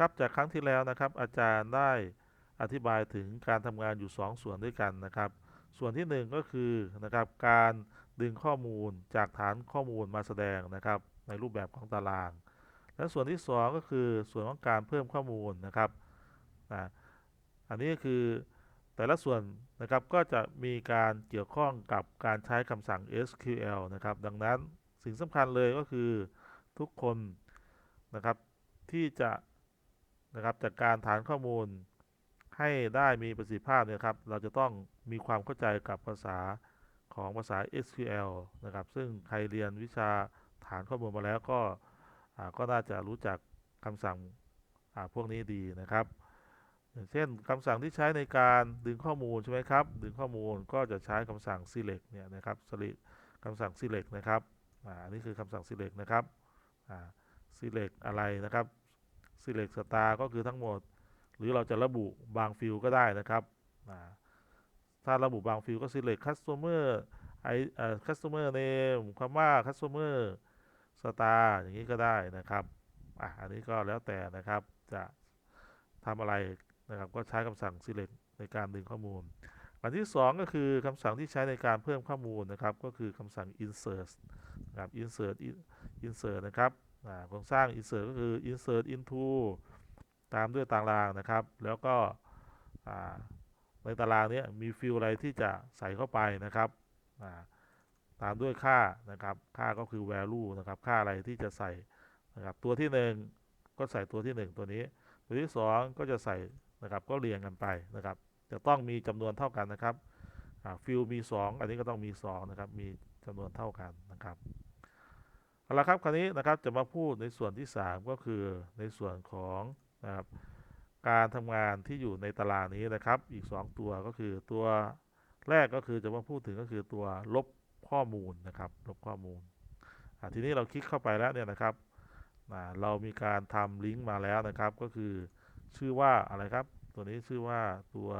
ครับจากครั้งที่แล้วนะครับ อาจารย์ได้อธิบายถึงการทำงานอยู่2ส่วนด้วยกันนะครับ ส่วนที่ 1 ก็คือนะครับการดึงข้อมูลจากฐานข้อมูลมาแสดงนะครับ ในรูปแบบของตาราง และส่วนที่ 2 ก็คือส่วนของการเพิ่มข้อมูลนะครับนะอันนี้ก็คือแต่ละส่วนนะครับก็จะมีการเกี่ยวข้องกับการใช้คำสั่ง SQL นะครับ ดังนั้นสิ่งสำคัญเลยก็คือทุกคนนะครับที่จะ นะครับจัดการฐานข้อมูลให้ได้มีประสิทธิภาพเนี่ยครับ เราจะต้องมีความเข้าใจกับภาษาของภาษา SQL นะครับ ซึ่งใครเรียนวิชาฐานข้อมูลมาแล้วก็ก็น่าจะรู้จักคำสั่งพวกนี้ดีนะครับ อย่างเช่นคำสั่งที่ใช้ในการดึงข้อมูลใช่ไหมครับ ดึงข้อมูลก็จะใช้คำสั่ง select เนี่ยนะครับ select คำสั่ง select นะครับอ่าอันนี้คือคำสั่ง select นะครับอ่า select อะไรนะครับ select star ก็คือทั้งหมด หรือเราจะระบุบางฟิลก็ได้นะครับ ถ้าระบุบางฟิลก็ select customer ไอเอ่อ customer name คำว่า customer star อย่างนี้ก็ได้นะครับ อะ อันนี้ก็แล้วแต่นะครับ จะทำอะไรนะครับ ก็ใช้คำสั่ง select ในการดึงข้อมูล อันที่ 2 ก็คือคำสั่งที่ใช้ในการเพิ่มข้อมูลนะครับ ก็คือคำสั่ง insert นะครับ insert insert นะครับ โครงสร้าง insert ก็คือ insert into ตามด้วยตารางนะครับ แล้วก็ในตารางนี้มีฟิลอะไรที่จะใส่เข้าไปนะครับตามด้วยค่านะครับ ค่าก็คือ value นะครับ ค่าอะไรที่จะใส่นะครับ ตัวที่ 1 ก็ใส่ตัวที่ 1 ตัวนี้ ตัวที่ 2 ก็จะใส่นะครับ ก็เรียงกันไปนะครับ จะต้องมีจำนวนเท่ากันนะครับฟิลมี 2 อันนี้ก็ต้องมี 2 นะครับ มีจำนวนเท่ากันนะครับ เอาละครับคราวนี้นะครับจะมาพูดในส่วนที่ 3 ก็คือในส่วนของนะครับการทำงานที่อยู่ในตารางนี้นะครับ อีก 2 ตัวก็คือตัวแรกก็คือจะมาพูดถึงก็คือตัวลบข้อมูลนะครับลบข้อมูลทีนี้เราคลิกเข้าไปแล้วเนี่ยนะครับเรามีการทำลิงก์มาแล้วนะครับ ก็คือชื่อว่าอะไรครับ ตัวนี้ชื่อว่าตัว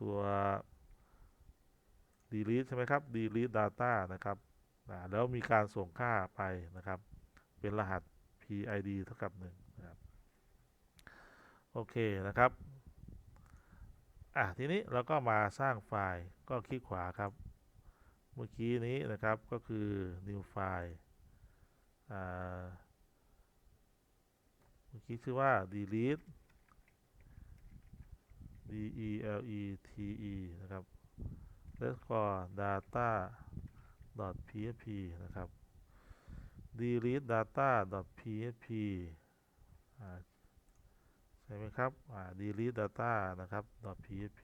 ตัว delete ใช่ไหมครับ delete data นะครับ อ่าแล้วมีการส่งค่าไปนะครับ เป็นรหัส PID เท่ากับ1นะครับโอเคนะครับอะทีนี้เราก็มาสร้างไฟล์ก็คลิกขวาครับ เมื่อกี้นี้นะครับก็คือ new file อ่าเมื่อกี้ชื่อว่า delete d e l e t e นะครับ แล้วก็ data php นะครับ delete data php ใช่ไหมครับ delete data นะครับ php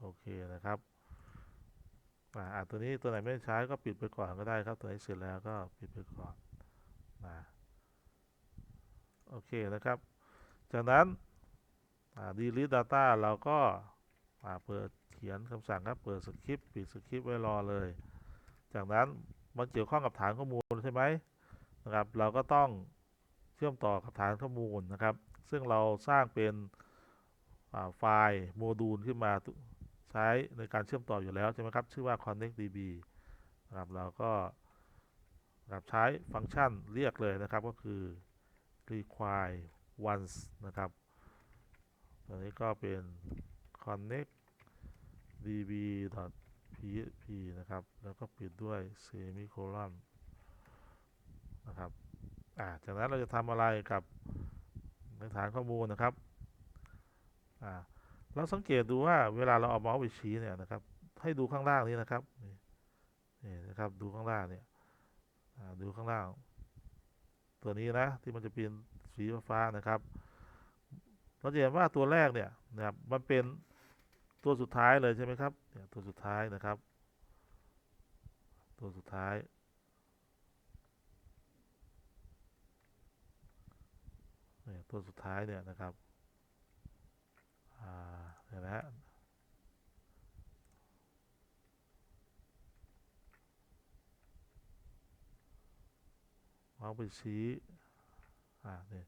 โอเคนะครับอ่าตัวนี้ตัวไหนไม่ใช้ก็ปิดไปก่อนก็ได้ครับ ตัวไหนเสร็จแล้วก็ปิดไปก่อนนะโอเคนะครับ จากนั้นอ่า delete data เราก็เปิดเขียนคำสั่งครับ เปิดสคริปต์ปิดสคริปต์ไว้รอเลย จากนั้นมันเกี่ยวข้องกับฐานข้อมูลใช่ไหมนะครับ เราก็ต้องเชื่อมต่อกับฐานข้อมูลนะครับ ซึ่งเราสร้างเป็นไฟล์โมดูลขึ้นมาใช้ในการเชื่อมต่ออยู่แล้วใช่ไหมครับ ชื่อว่า connectdb นะครับเราก็นะครับใช้ฟังก์ชันเรียกเลยนะครับก็คือ require once นะครับตัวนี้ก็เป็น connect db php นะครับ แล้วก็ปิดด้วย semicolon นะครับอ่าจากนั้นเราจะทำอะไรกับในฐานข้อมูลนะครับอ่าเราสังเกตดูว่าเวลาเราเอาเมาส์ไปชี้เนี่ยนะครับ ให้ดูข้างล่างนี้นะครับนี่นะครับดูข้างล่างเนี่ยดูข้างล่าง ตัวนี้นะที่มันจะเป็นสีฟ้านะครับเราจะเห็นว่าตัวแรกเนี่ยนะครับมันเป็น ตัวสุดท้ายเลยใช่ไหมครับเนี่ยตัวสุดท้ายนะครับ ตัวสุดท้ายเนี่ยตัวสุดท้ายเนี่ยนะครับอ่าเนี่ยนะฮะเอาไปชี้อ่าเนี่ย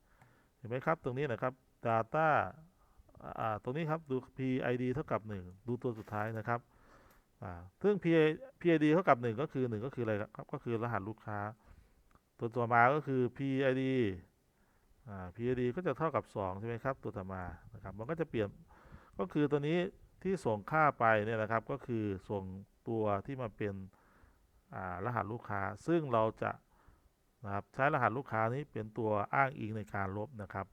เห็นไหมครับตรงนี้นะครับ data อ่า ตรงนี้ครับดู PID เท่ากับ 1 ดูตัวสุดท้ายนะครับซึ่ง PID เท่ากับ 1 ก็คือ 1 ก็คืออะไรครับ ก็คือรหัสลูกค้า ตัวต่อมาก็คือ PID อ PID ก็จะเท่ากับ 2 ใช่ไหมครับ ตัวถัดมานะครับ มันก็จะเปลี่ยน ก็คือตัวนี้ที่ส่งค่าไปเนี่ยนะครับ ก็คือส่งตัวที่มาเป็นรหัสลูกค้า ซึ่งเราจะนะครับใช้รหัสลูกค้านี้เป็นตัวอ้างอิงในการลบนะครับ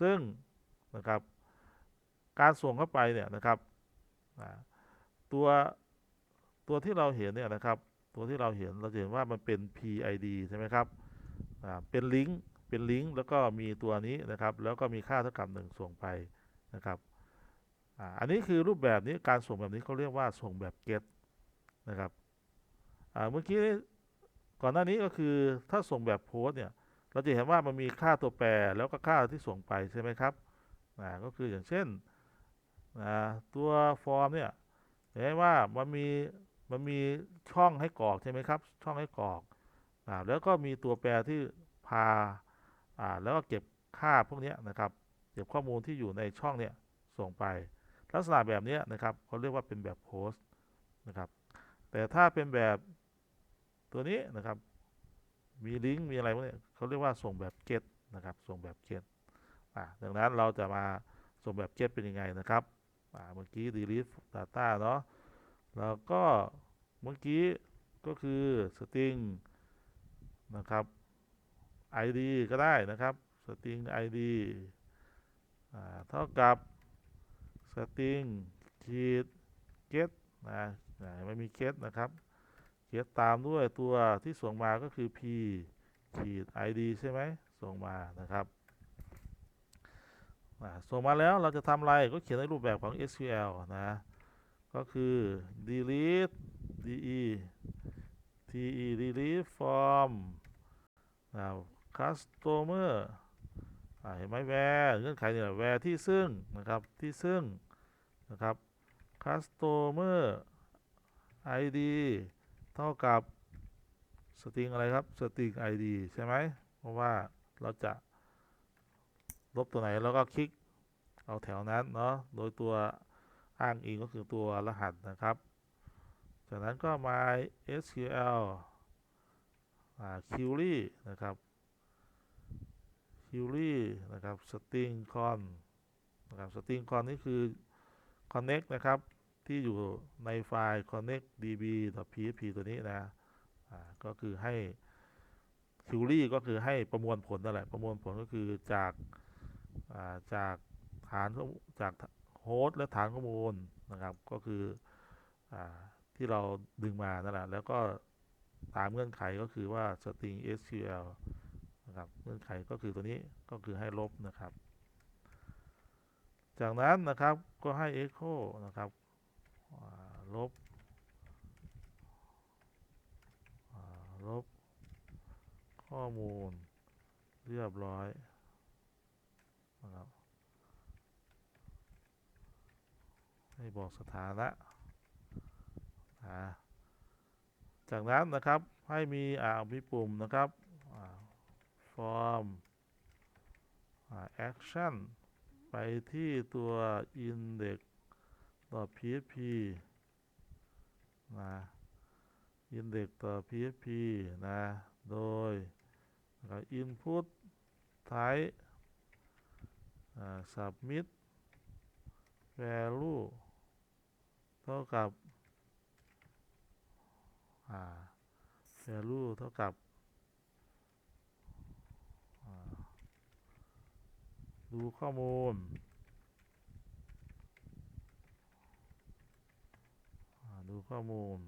ซึ่ง นะครับ การส่งเข้าไปเนี่ยนะครับตัวตัวที่เราเห็นเนี่ยนะครับ ตัวที่เราเห็นเราจะเห็นว่ามันเป็น PID ใช่ไหมครับเป็นลิงก์เป็นลิงก์แล้วก็มีตัวนี้นะครับ แล้วก็มีค่าเท่ากับหนึ่งส่งไปนะครับอันนี้คือรูปแบบนี้การส่งแบบนี้เขาเรียกว่าส่งแบบ get นะครับเมื่อกี้ก่อนหน้านี้ก็คือถ้าส่งแบบโพสเนี่ยเราจะเห็นว่ามันมีค่าตัวแปรแล้วก็ค่าที่ส่งไปใช่ไหมครับ อ่าก็คืออย่างเช่นอ่าตัวฟอร์มเนี่ยเห็นว่ามันมีมันมีช่องให้กรอกใช่ไหมครับ ช่องให้กรอกอ่าแล้วก็มีตัวแปรที่พาอ่าแล้วก็เก็บค่าพวกนี้นะครับ เก็บข้อมูลที่อยู่ในช่องเนี่ยส่งไป ลักษณะแบบนี้นะครับเขาเรียกว่าเป็นแบบโพสต์นะครับ แต่ถ้าเป็นแบบตัวนี้นะครับ มีลิงก์มีอะไรพวกนี้เขาเรียกว่าส่งแบบ get นะครับ ส่งแบบ get อ่า ดังนั้นเราจะมาส่งแบบ get เป็นยังไงนะครับอ่าเมื่อกี้ delete data เนาะแล้วก็เมื่อกี้ก็คือ string นะครับ id ก็ได้นะครับ string id อ่าเท่ากับ string ขีด get นะไม่มี get นะครับ get ตามด้วยตัวที่ส่งมาก็คือ p ขีด id ใช่ไหมส่งมานะครับ ส่งมาแล้วเราจะทำอะไรก็เขียนในรูปแบบของ SQL นะ ก็คือ delete de te delete from นะ customer เห็นไหม where เงื่อนไขเนี่ย where ที่ซึ่งนะครับที่ซึ่งนะครับ customer id เท่ากับ string อะไรครับ string id ใช่ไหมเพราะว่าเราจะ ลบตัวไหนแล้วก็คลิกเอาแถวนั้นเนาะโดยตัวอ้างอิงก็คือตัวรหัสนะครับ จากนั้นก็ my SQL query นะครับ query นะครับ string con นะครับ string con นี่คือ connect นะครับ ที่อยู่ในไฟล์ connect db.php ตัวนี้นะก็คือให้ query ก็คือให้ประมวลผลนั่นแหละ ประมวลผลก็คือจาก จากฐานข้อมูลจากโฮสต์และฐานข้อมูลนะครับ ก็คืออที่เราดึงมานั่นแหละแล้วก็ตามเงื่อนไขก็คือว่า string SQL นะครับเงื่อนไขก็คือตัวนี้ก็คือให้ลบนะครับ จากนั้นนะครับก็ให้ echo นะครับลบลบข้อมูลเรียบร้อย นะครับให้บอกสถานะจากนั้นนะครับให้มีอ่ามีปุ่มนะครับ form action ไปที่ตัว index.php นะ index.php นะ โดย input type submit value เท่ากับ value เท่ากับดูข้อมูลดูข้อมูล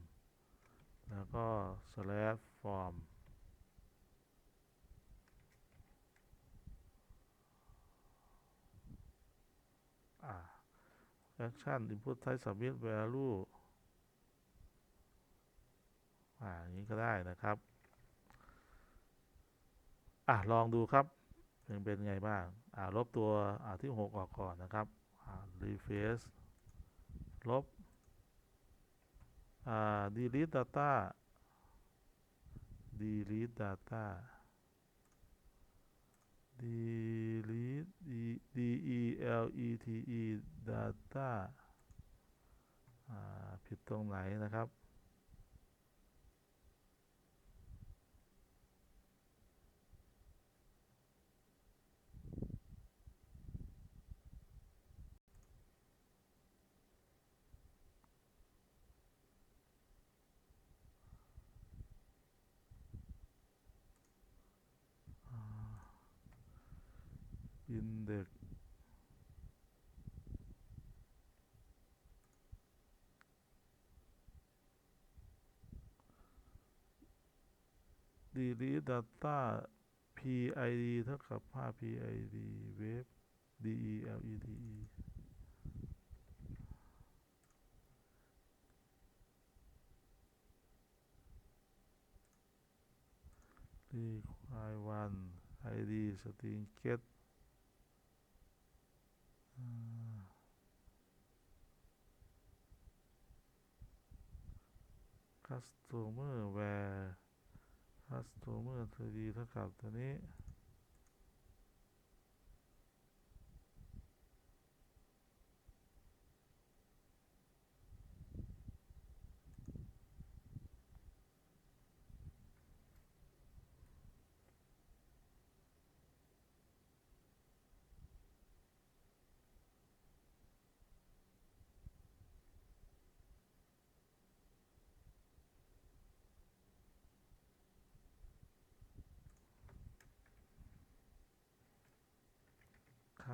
แล้วก็ slash form action input type submit value อ่าอย่างนี้ก็ได้นะครับ อะลองดูครับเป็นเป็นไงบ้าง อ่าลบตัวอ่าที่ 6 ออกก่อนนะครับ อ่า refresh ลบ อ่า delete data delete data delete d e l e t e data ผิดตรงไหนนะครับ index delete data PID เท่ากับภาพ PID web DELETE require one ID string get อ่า customer where customer 3D เท่ากับตัวนี้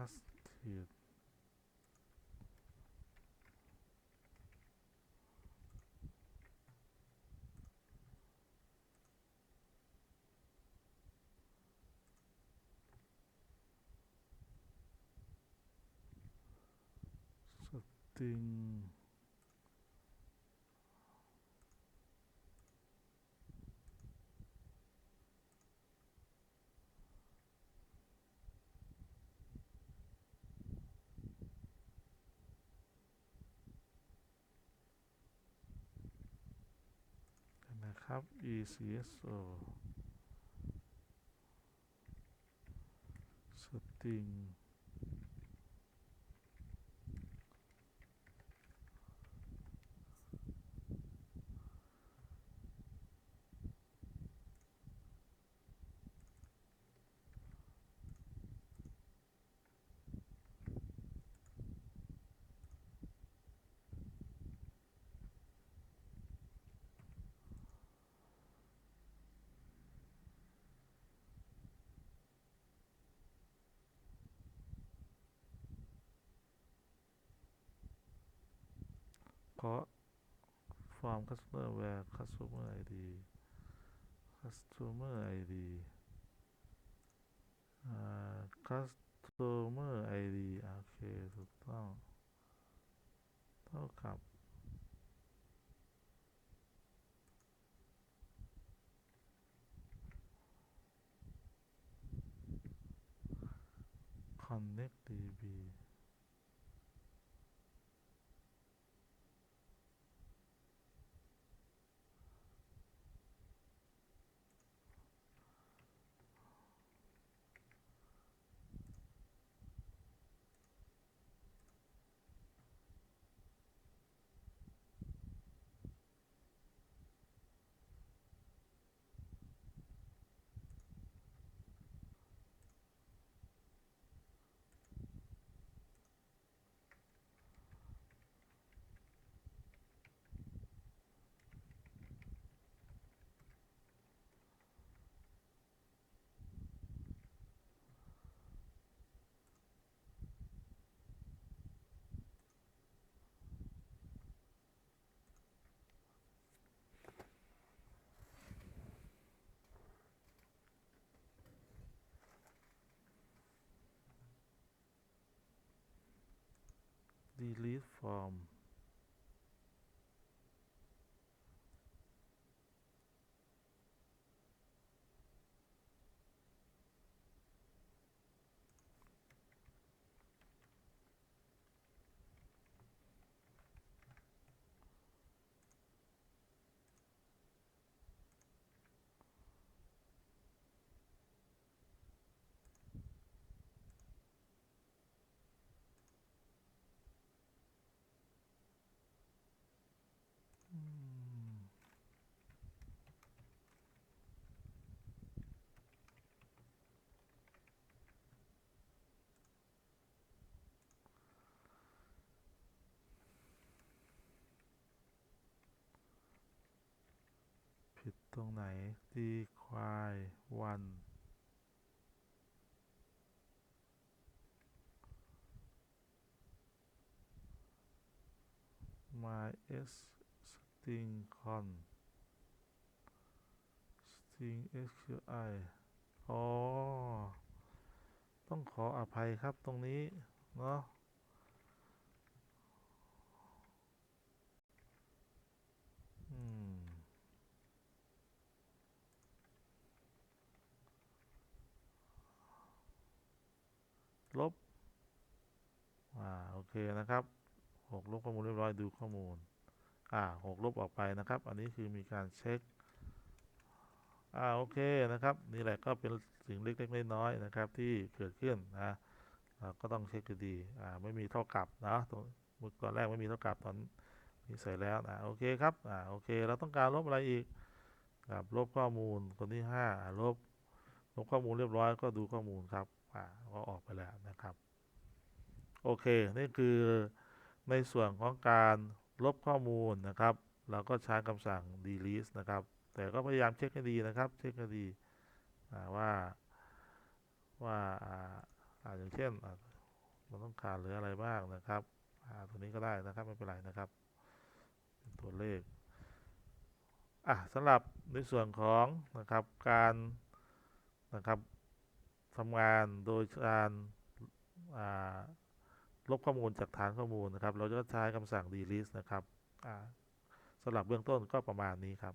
casted สต ครับ ECSO setting สตริงเพราะ from customer where customer ID customer ID อ่า customer ID โอเค ถูกต้อง เท่ากับ connect DB delete from รงไหนดีควายวันมาเอสสติงคอนสติงเอสคิวไออ๋อ ต้องขออภัยครับตรงนี้ เนาะ ลบอ่าโอเคนะครับหกลบข้อมูลเรียบร้อยดูข้อมูลอ่าหกลบออกไปนะครับ อันนี้คือมีการเช็คอ่าโอเคนะครับ นี่แหละก็เป็นสิ่งเล็กๆน้อยๆนะครับ ที่เกิดขึ้นนะเราก็ต้องเช็คดีๆอ่าไม่มีเท่ากับนะตรงตอนแรกไม่มีเท่ากับตอนนี้ใส่แล้วนะโอเคครับอ่าโอเค เราต้องการลบอะไรอีกครับลบข้อมูลคนที่ห้าอ่าลบลบข้อมูลเรียบร้อยก็ดูข้อมูลครับ อ่าก็ออกไปแล้วนะครับ โอเค นี่คือในส่วนของการลบข้อมูลนะครับ เราก็ใช้คำสั่ง delete นะครับ แต่ก็พยายามเช็คให้ดีนะครับ เช็คให้ดีว่าว่าอาอย่างเช่นมันต้องการหรืออะไรบ้างนะครับตัวนี้ก็ได้นะครับไม่เป็นไรนะครับ ตัวเลขอะสำหรับในส่วนของนะครับการนะครับ ทำงานโดยการลบข้อมูลจากฐานข้อมูลนะครับ เราจะใช้คำสั่ง delete นะครับสำหรับเบื้องต้นก็ประมาณนี้ครับ